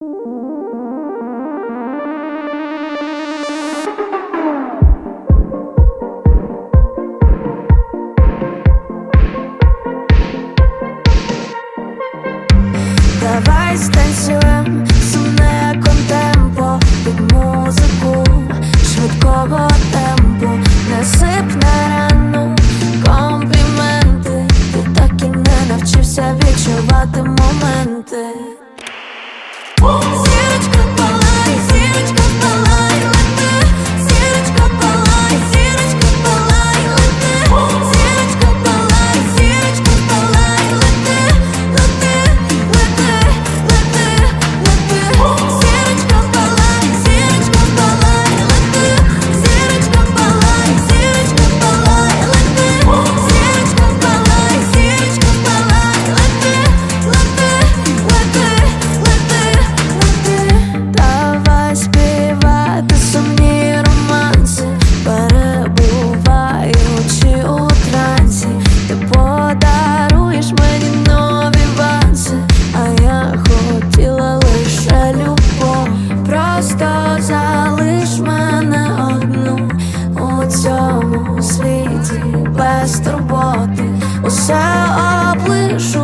Давай станцюєм сумне контемпо під музику швидкого темпу не сипне рану компліменти, ти так і не навчився відчувати моменти. світі без турботи усе облиш.